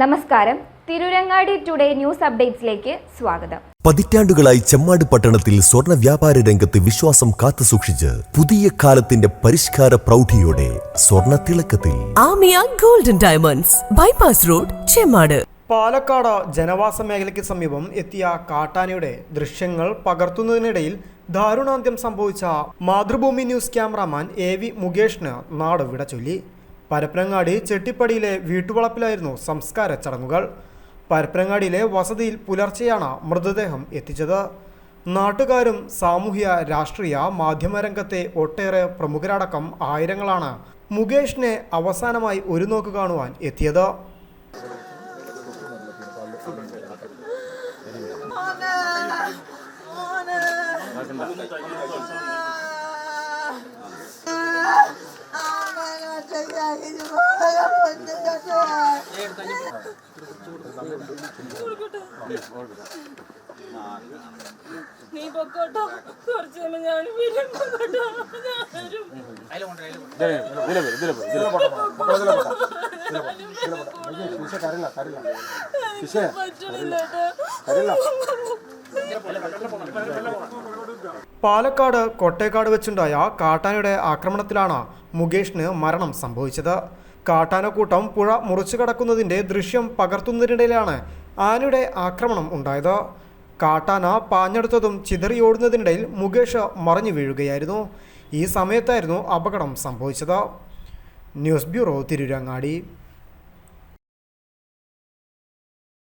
നമസ്കാരം. Tirurangadi today news അപ്ഡേറ്റ്സിലേക്ക് സ്വാഗതം. പതിറ്റാണ്ടുകളായി ചെമ്മാട് പട്ടണത്തിൽ സ്വർണ വ്യാപാര രംഗത്ത് വിശ്വാസം കാത്തുസൂക്ഷിച്ച് പുതിയ കാലത്തിന്റെ പരിഷ്കാര പ്രൗഢിയോടെ സ്വർണ തിളക്കത്തിൽ. Amiya golden diamonds bypass road Chemmad. Palakkad ജനവാസ മേഖലയ്ക്ക് സമീപം എത്തിയ കാട്ടാനയുടെ ദൃശ്യങ്ങൾ പകർത്തുന്നതിനിടയിൽ ദാരുണാന്ത്യം സംഭവിച്ച Mathrubhumi news cameraman A V മുകേഷിന് നാട് വിട ചൊല്ലി. പരപ്പനങ്ങാടി ചെട്ടിപ്പടിയിലെ വീട്ടുവളപ്പിലായിരുന്നു സംസ്കാര ചടങ്ങുകൾ. പരപ്പനങ്ങാടിയിലെ വസതിയിൽ പുലർച്ചെയാണ് മൃതദേഹം എത്തിച്ചത്. നാട്ടുകാരും സാമൂഹ്യ രാഷ്ട്രീയ മാധ്യമരംഗത്തെ ഒട്ടേറെ പ്രമുഖരടക്കം ആയിരങ്ങളാണ് മുകേഷിനെ അവസാനമായി ഒരു നോക്ക് കാണുവാൻ എത്തിയത്. നീ പൊക്കോട്ടോ കുറച്ച് കഴിയുമ്പോ ഞാൻ വീണ്ടും പൊക്കോട്ടോ. എനിക്ക് പറ്റണില്ല കേട്ടോ. പാലക്കാട് കൊട്ടേക്കാട് വെച്ചുണ്ടായ കാട്ടാനയുടെ ആക്രമണത്തിലാണ് മുകേഷിന് മരണം സംഭവിച്ചത്. കാട്ടാനക്കൂട്ടം പുഴ മുറിച്ചു കടക്കുന്നതിന്റെ ദൃശ്യം പകർത്തുന്നതിനിടയിലാണ് ആനയുടെ ആക്രമണം ഉണ്ടായത്. കാട്ടാന പാഞ്ഞെടുത്തതും ചിതറിയോടുന്നതിനിടയിൽ മുകേഷ് മറിഞ്ഞു വീഴുകയായിരുന്നു. ഈ സമയത്തായിരുന്നു അപകടം സംഭവിച്ചത്. News bureau Tirurangadi.